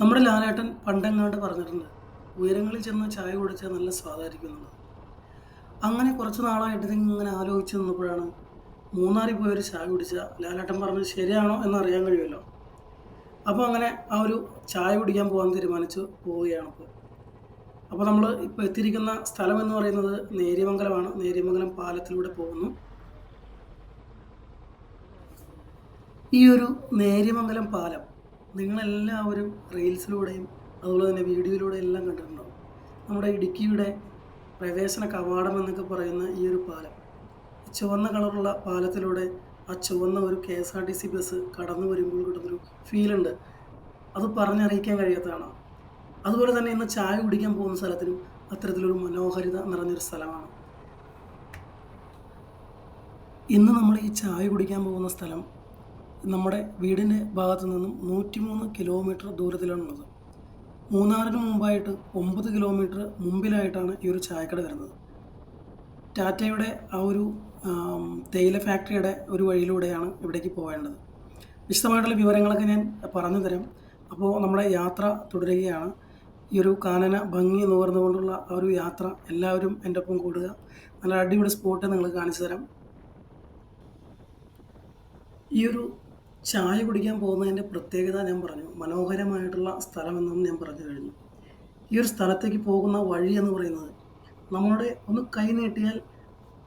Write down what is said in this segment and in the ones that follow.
നമ്മുടെ ലാലേട്ടൻ പണ്ടെങ്ങാണ്ട് പറഞ്ഞിട്ടുണ്ട് ഉയരങ്ങളിൽ ചെന്ന് ചായ കുടിച്ചാൽ നല്ല സ്വാദായിരിക്കും എന്നുള്ളത്. അങ്ങനെ കുറച്ച് നാളായിട്ട് ഇങ്ങനെ ആലോചിച്ച് നിന്നപ്പോഴാണ് മൂന്നാറിൽ പോയൊരു ചായ കുടിച്ച ലാലേട്ടൻ പറഞ്ഞത് ശരിയാണോ എന്ന് അറിയാൻ കഴിയുമല്ലോ. അപ്പോൾ അങ്ങനെ ആ ഒരു ചായ കുടിക്കാൻ പോകാൻ തീരുമാനിച്ച് പോവുകയാണ് ഇപ്പോൾ അപ്പോൾ നമ്മൾ ഇപ്പോൾ എത്തിയിരിക്കുന്ന സ്ഥലം എന്ന് പറയുന്നത് നേര്യമംഗലമാണ്. നേര്യമംഗലം പാലത്തിലൂടെ പോകുന്നു. ഈ ഒരു നേര്യമംഗലം പാലം നിങ്ങളെല്ലാവരും റീൽസിലൂടെയും അതുപോലെ തന്നെ വീഡിയോയിലൂടെയും എല്ലാം കണ്ടിട്ടുണ്ടാവും. നമ്മുടെ ഇടുക്കിയുടെ പ്രവേശന കവാടം എന്നൊക്കെ പറയുന്ന ഈ ഒരു പാലം. ചുവന്ന കളറുള്ള പാലത്തിലൂടെ ആ ചുവന്ന ഒരു K S R T C bus കടന്നു വരുമ്പോൾ കിട്ടുന്നൊരു ഫീലുണ്ട് അത് പറഞ്ഞറിയിക്കാൻ കഴിയാത്തതാണ്. അതുപോലെ തന്നെ ഇന്ന് ചായ കുടിക്കാൻ പോകുന്ന സ്ഥലത്തിനും അത്തരത്തിലൊരു മനോഹാരിത നിറഞ്ഞൊരു സ്ഥലമാണ്. ഇന്ന് നമ്മൾ ഈ ചായ കുടിക്കാൻ പോകുന്ന സ്ഥലം നമ്മുടെ വീടിന്റെ ഭാഗത്തു നിന്നും നൂറ്റിമൂന്ന് കിലോമീറ്റർ ദൂരത്തിലാണുള്ളത്. മൂന്നാറിന് മുമ്പായിട്ട് ഒമ്പത് കിലോമീറ്റർ മുമ്പിലായിട്ടാണ് ഈ ഒരു ചായക്കട വരുന്നത്. ടാറ്റയുടെ ആ ഒരു തേയില ഫാക്ടറിയുടെ ഒരു വഴിയിലൂടെയാണ് ഇവിടേക്ക് പോകേണ്ടത്. വിശദമായിട്ടുള്ള വിവരങ്ങളൊക്കെ ഞാൻ പറഞ്ഞു തരാം അപ്പോൾ നമ്മുടെ യാത്ര തുടരുകയാണ്. ഈ ഒരു കാനന ഭംഗി നുകർന്നുകൊണ്ടുള്ള ആ ഒരു യാത്ര എല്ലാവരും എന്റെ ഒപ്പം കൂടുക. നല്ല അടിപൊളി സ്പോട്ട് നിങ്ങൾ കാണിച്ചു തരാം. ഈ ഒരു ചായ കുടിക്കാൻ പോകുന്നതിന്റെ പ്രത്യേകത ഞാൻ പറഞ്ഞു. മനോഹരമായിട്ടുള്ള സ്ഥലമെന്നും ഞാൻ പറഞ്ഞു കഴിഞ്ഞു. ഈ ഒരു സ്ഥലത്തേക്ക് പോകുന്ന വഴി എന്ന് പറയുന്നത് നമ്മളുടെ ഒന്ന് കൈ നീട്ടിയാൽ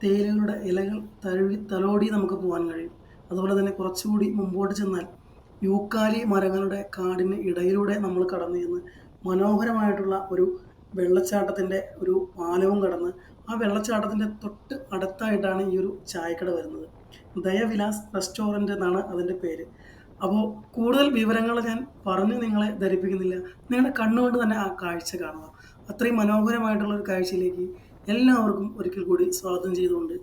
തേയിലകളുടെ ഇലകൾ തഴുകി തലോടി നമുക്ക് പോകാൻ കഴിയും. അതുപോലെ തന്നെ കുറച്ചുകൂടി മുമ്പോട്ട് ചെന്നാൽ യൂക്കാലി മരങ്ങളുടെ കാടിന് ഇടയിലൂടെ നമ്മൾ കടന്നു ചെന്ന് മനോഹരമായിട്ടുള്ള ഒരു വെള്ളച്ചാട്ടത്തിന്റെ ഒരു പാലവും കടന്ന് ആ വെള്ളച്ചാട്ടത്തിന്റെ തൊട്ട് അടുത്തായിട്ടാണ് ഈ ഒരു ചായക്കട വരുന്നത്. ദയവിലാസ് റെസ്റ്റോറന്റ് എന്നാണ് അതിന്റെ പേര്. അപ്പോൾ കൂടുതൽ വിവരങ്ങൾ ഞാൻ പറഞ്ഞ് നിങ്ങളെ ധരിപ്പിക്കുന്നില്ല. നിങ്ങളുടെ കണ്ണുകൊണ്ട് തന്നെ ആ കാഴ്ച കാണുക. അത്രയും മനോഹരമായിട്ടുള്ള ഒരു കാഴ്ചയിലേക്ക് എല്ലാവർക്കും ഒരിക്കൽ കൂടി സ്വാഗതം ചെയ്തുകൊണ്ട്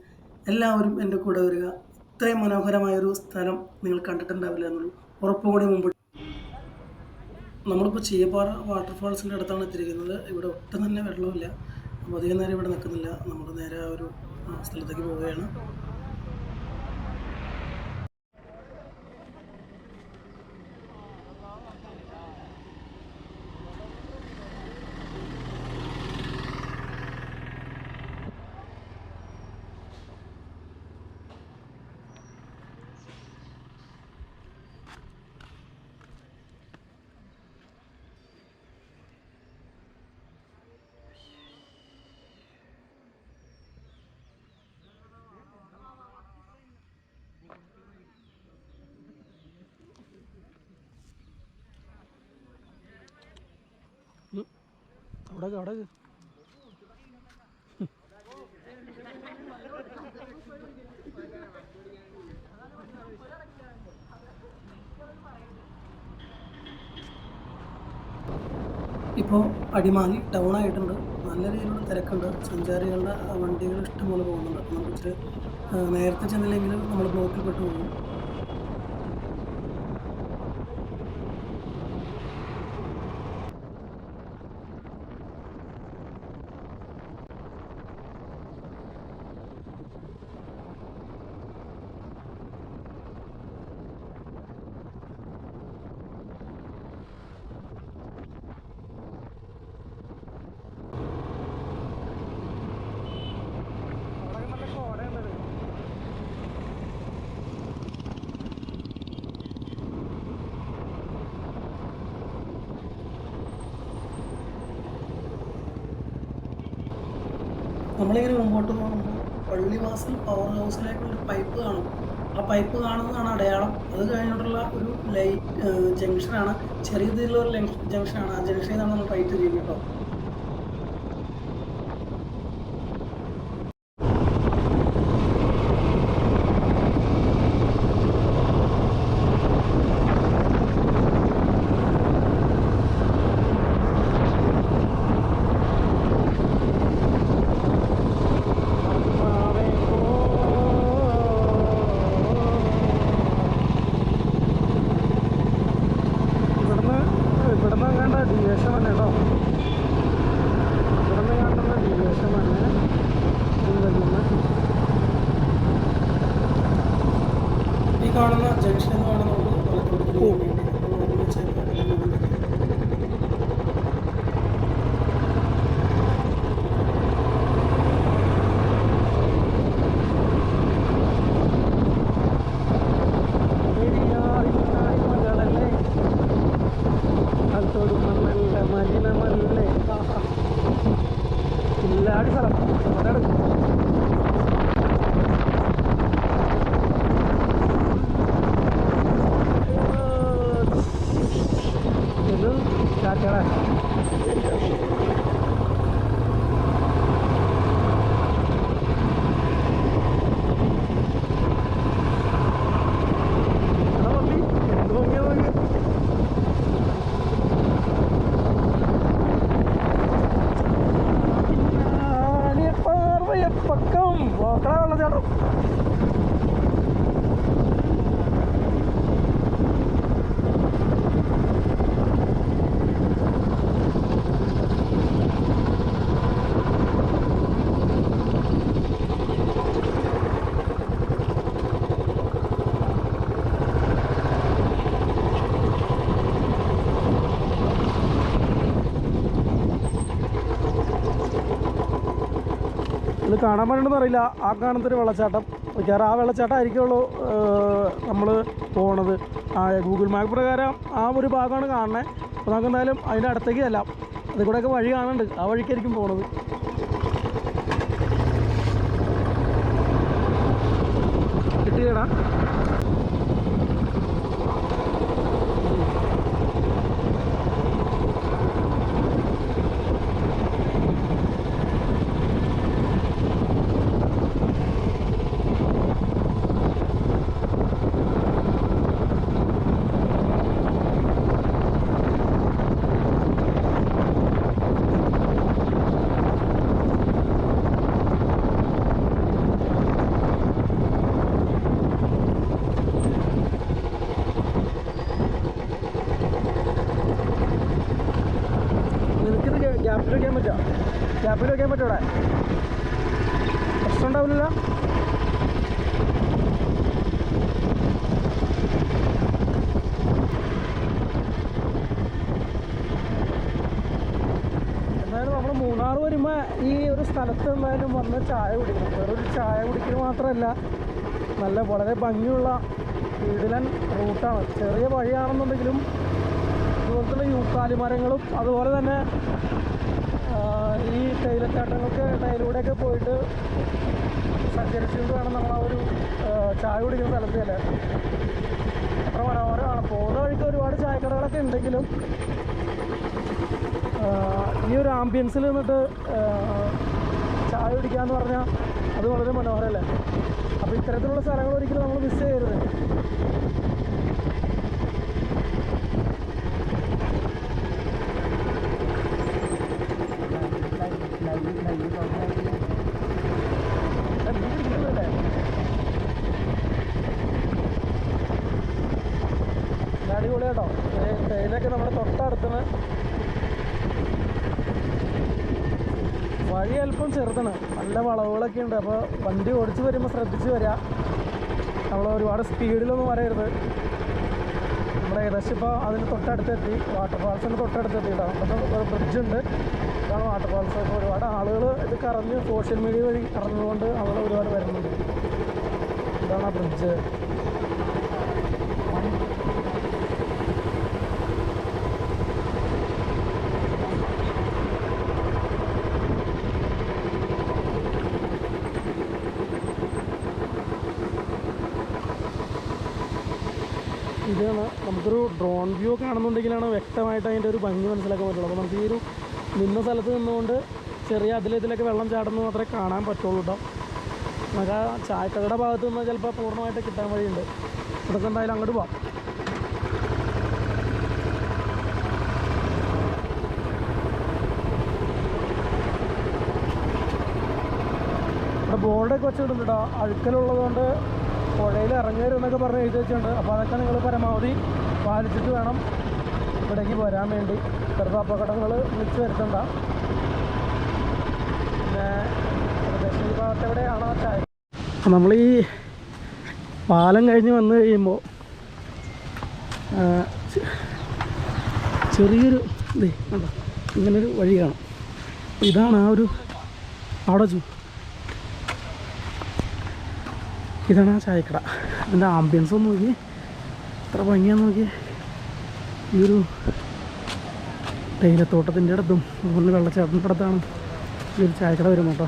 എല്ലാവരും എന്റെ കൂടെ വരിക. ഇത്രയും മനോഹരമായൊരു സ്ഥലം നിങ്ങൾ കണ്ടിട്ടുണ്ടാവില്ല എന്നൊരു ഉറപ്പുകൂടി മുമ്പ് നമ്മളിപ്പോൾ ചീയപ്പാറ വാട്ടർഫാൾസിന്റെ അടുത്താണ് എത്തിയിരിക്കുന്നത്. ഇവിടെ ഒട്ടും തന്നെ വെള്ളമില്ല. അപ്പോൾ അധികം നേരം ഇവിടെ നിൽക്കുന്നില്ല. നമ്മൾ നേരെ ആ ഒരു സ്ഥലത്തേക്ക് പോവുകയാണ്. അവിടെ അവിടെ ഇപ്പോൾ അടിമാലി ടൗൺ ആയിട്ടുണ്ട്. നല്ല രീതിയിലുള്ള തിരക്കുണ്ട്. സഞ്ചാരികളുടെ വണ്ടികൾ ഇഷ്ടംപോലെ പോകുന്നുണ്ട്. നമുക്ക് നേരത്തെ ചെന്നില്ലെങ്കിൽ നമ്മൾ ബ്ലോക്കിൽ പെട്ടു പോകും. നമ്മളിങ്ങനെ മുമ്പോട്ട് പോകുമ്പോൾ പള്ളിവാസൽ പവർ ഹൗസിലേക്കുള്ള ഒരു പൈപ്പ് കാണും. ആ പൈപ്പ് കാണുന്നതാണ് അടയാളം. അത് കഴിഞ്ഞിട്ടുള്ള ഒരു ലൈറ്റ് ജംഗ്ഷനാണ് ചെറിയ രീതിയിലുള്ള ജംഗ്ഷനാണ് ആ ജംഗ്ഷനിൽ നിന്നാണ് നമ്മൾ റൈറ്റ് ചെയ്യുന്നത് കേട്ടോ ഇവിടുന്ന് ഇവിടുന്ന് കണ്ട ഡീവിയേഷൻ തന്നെ കേട്ടോ ഇവിടുന്ന് കണ്ടുള്ള ഡീവിയേഷൻ തന്നെ ഇതിൽ ഈ കാണുന്ന ജംഗ്ഷൻ എന്ന് പറയുന്നത് വലത്തോട്ട് തിരിയാൻ വേണ്ടി നമ്മൾ ഒരുമിച്ച് ജാടി കാണാൻ പറ്റണമെന്ന് അറിയില്ല. ആ കാണുന്നൊരു വെള്ളച്ചാട്ടം. മിക്കവാറും ആ വെള്ളച്ചാട്ടം ആയിരിക്കുള്ളൂ നമ്മൾ പോണത്. ആ ഗൂഗിൾ മാപ്പ് പ്രകാരം ആ ഒരു ഭാഗമാണ് കാണുന്നത് അപ്പോൾ നമുക്ക് എന്തായാലും അതിന്റെ അടുത്തേക്ക് ചെല്ലാം. അതിൽ കൂടെയൊക്കെ വഴി കാണുന്നുണ്ട് ആ വഴിക്കായിരിക്കും പോണത്. ഗ്യാപ്പിൽ വയ്ക്കാൻ പറ്റൂടെ ഇവിടെ പ്രശ്നം ഉണ്ടാവില്ല എന്തായാലും നമ്മൾ മൂന്നാർ വരുമ്പോൾ ഈ ഒരു സ്ഥലത്ത് എന്തായാലും വന്ന് ചായ കുടിക്കണം. വേറൊരു ചായ കുടിക്കൽ മാത്രമല്ല നല്ല വളരെ ഭംഗിയുള്ള വീടിലൻ റൂട്ടാണ്. ചെറിയ വഴിയാണെന്നുണ്ടെങ്കിലും അതുപോലത്തെ യൂക്കാലി മരങ്ങളും അതുപോലെ തന്നെ ഈ തേയിലച്ചാട്ടങ്ങൾക്ക് ഇടയിലൂടെയൊക്കെ പോയിട്ട് സഞ്ചരിച്ചുകൊണ്ട് വേണം നമ്മൾ ആ ഒരു ചായ കുടിക്കുന്ന സ്ഥലത്ത് അല്ലേ അത്ര മനോഹരമാണ്. പോകുന്ന വഴിക്ക് ഒരുപാട് ചായക്കടകളൊക്കെ ഉണ്ടെങ്കിലും ഈ ഒരു ആംബിയൻസിൽ നിന്നിട്ട് ചായ കുടിക്കുക കുടിക്കാന്ന് പറഞ്ഞാൽ അത് വളരെ മനോഹരമല്ലേ അപ്പോൾ ഇത്തരത്തിലുള്ള സ്ഥലങ്ങൾ ഒരിക്കലും നമ്മൾ മിസ് ചെയ്യരുത്. ഏ, തേയിലൊക്കെ നമ്മുടെ തൊട്ടടുത്തുനിന്ന് വഴി അല്പം ചെറുതാണ്. നല്ല വളവുകളൊക്കെ ഉണ്ട്. അപ്പോൾ വണ്ടി ഓടിച്ച് വരുമ്പോൾ ശ്രദ്ധിച്ച് വരിക. നമ്മൾ ഒരുപാട് സ്പീഡിലൊന്നും വരരുത്. നമ്മൾ ഏകദേശം ഇപ്പോൾ അതിന് തൊട്ടടുത്തെത്തി. വാട്ടർഫാൾസിന്റെ തൊട്ടടുത്തെത്തി കേട്ടോ അപ്പോൾ ഒരു ബ്രിഡ്ജ് ഉണ്ട്. ഇതാണ് വാട്ടർഫാൾസ് അപ്പോൾ ഒരുപാട് ആളുകൾ ഇത് കറഞ്ഞ് സോഷ്യൽ മീഡിയ വഴി കറഞ്ഞുകൊണ്ട് ആളുകൾ ഒരുപാട് വരുന്നുണ്ട്. ഇതാണ് ആ ബ്രിഡ്ജ് ഇതാണ് നമുക്കൊരു ഡ്രോൺ വ്യൂ ഒക്കെ ആണെന്നുണ്ടെങ്കിലാണ് വ്യക്തമായിട്ട് അതിന്റെ ഒരു ഭംഗി മനസ്സിലാക്കാൻ പറ്റുള്ളൂ. അപ്പോൾ നമുക്ക് ഈ ഒരു നിന്ന സ്ഥലത്ത് നിന്നുകൊണ്ട് ചെറിയ അതിലേതിലൊക്കെ വെള്ളം ചാടുന്നത് മാത്രമേ കാണാൻ പറ്റുള്ളൂ കേട്ടോ നമുക്ക് ആ ചായക്കടയുടെ ഭാഗത്ത് നിന്ന് ചിലപ്പോൾ പൂർണമായിട്ട് കിട്ടാൻ വഴിയുണ്ട്. അതൊക്കെ എന്തായാലും അങ്ങോട്ട് പോവാം. ബോർഡൊക്കെ വെച്ചിട്ടുണ്ട് കേട്ടോ അഴുക്കലുള്ളത് കൊണ്ട് പുഴയിൽ ഇറങ്ങരുത് എന്നൊക്കെ പറഞ്ഞ് എഴുതി വെച്ചിട്ടുണ്ട്. അപ്പോൾ അതൊക്കെ നിങ്ങൾ പരമാവധി പാലിച്ചിട്ട് വേണം ഇവിടേക്ക് വരാൻ വേണ്ടി. ചെറുപ്പം അപകടങ്ങൾ വിളിച്ചു വരുത്തണ്ട. പിന്നെ പ്രദേശം ഈ ഭാഗത്ത് എവിടെയാണ് നമ്മൾ ഈ പാലം കഴിഞ്ഞ് വന്നു കഴിയുമ്പോൾ ചെറിയൊരു ഇതേ ഇങ്ങനൊരു വഴി കാണും. ഇതാണ് ആ ഒരു അവിടെ ഇതാണ് ആ ചായക്കട. അതിന്റെ ആംബിയൻസ് ഒന്ന് നോക്കി. എത്ര ഭംഗിയാന്ന് നോക്കി. ഈ ഒരു തേയിലത്തോട്ടത്തിന്റെ അടുത്തും മുകളിൽ വെള്ളച്ചാട്ടത്തിന്റെ അടുത്താണ് ഈ ഒരു ചായക്കട വരും കേട്ടോ.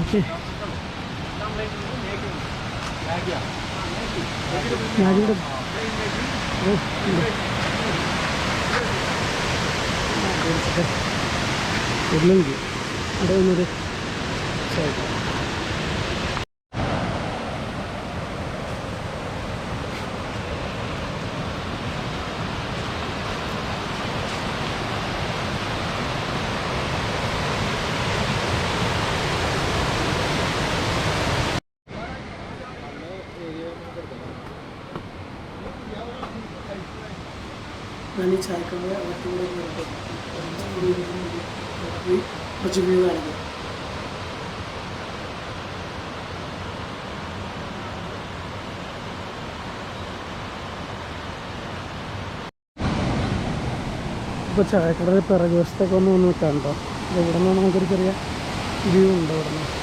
ഓക്കെ. ഉണ്ട് ഉരുളൻകി അവിടെ വന്നത് ചായക്കട ഞാൻ ഈ ചായക്കടയുടെ അകത്തൂടെ ഈ കുറച്ച് വ്യൂ കാണിക്കാം ഇപ്പോൾ ചായക്കടയുടെ പിറകു വശത്തൊക്കെ ഒന്ന് കേട്ടോ. ഇവിടെ നിന്ന് നമുക്കൊരു ചെറിയ വ്യൂ ഉണ്ട് ഇവിടെ നിന്ന്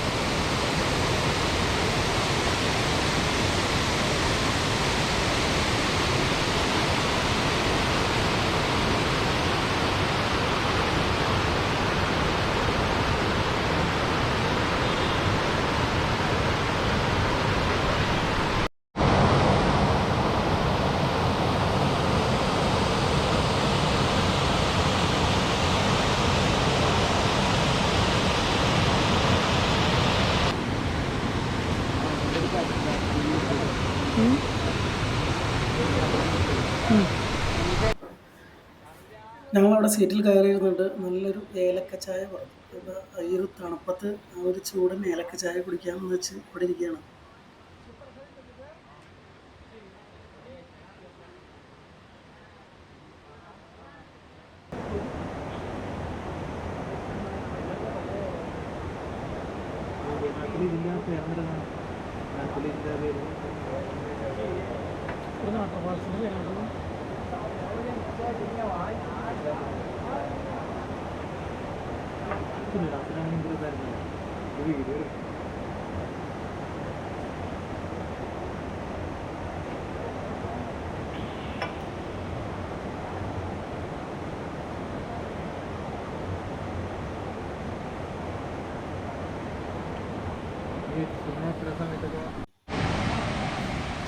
ഞങ്ങളവിടെ സീറ്റിൽ കയറിയിരുന്നുണ്ട് നല്ലൊരു ഏലക്ക ചായ ഈ ഒരു തണുപ്പത്ത് ആ ഒരു ചൂടൻ ഏലക്ക ചായ കുടിക്കാമെന്ന് വെച്ച് ഇവിടെ ഇരിക്കുകയാണ്.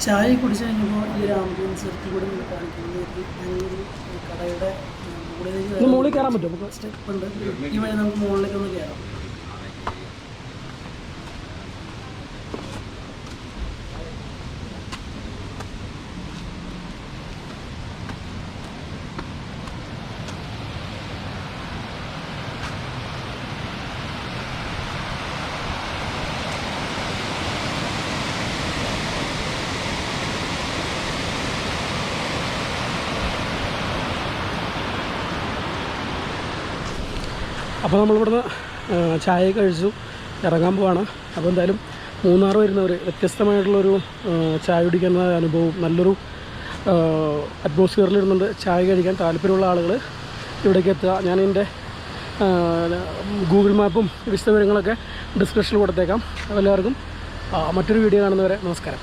ചായ കുടിച്ചു കഴിഞ്ഞപ്പോൾ ഈ ഒരു ആംബുലൻസ് എടുത്ത് കൂടെ നിങ്ങൾ കാണിക്കുന്നത് ഞങ്ങളൊരു കടയുടെ മുകളിൽ കയറാൻ പറ്റുമോ? നമുക്ക് സ്റ്റെപ്പ് ഉണ്ട്. ഈ വഴി നമുക്ക് മുകളിലേക്ക് ഒന്ന് കയറാം. അപ്പോൾ നമ്മളിവിടുന്ന് ചായ കഴിച്ചു ഇറങ്ങാൻ പോവാണ്. അപ്പോൾ എന്തായാലും മൂന്നാർ വരുന്നവർ വ്യത്യസ്തമായിട്ടുള്ളൊരു ചായ കുടിക്കുന്ന അനുഭവം നല്ലൊരു അറ്റ്മോസ്ഫിയറിൽ ഇരുന്നുകൊണ്ട് ചായ കഴിക്കാൻ താല്പര്യമുള്ള ആളുകൾ ഇവിടേക്ക് എത്തുക. ഞാൻ എന്റെ ഗൂഗിൾ മാപ്പും വിശദവിവരങ്ങളൊക്കെ ഡിസ്ക്രിപ്ഷനിൽ കൊടുത്തേക്കാം. എല്ലാവർക്കും മറ്റൊരു വീഡിയോ കാണുന്നവരെ നമസ്കാരം.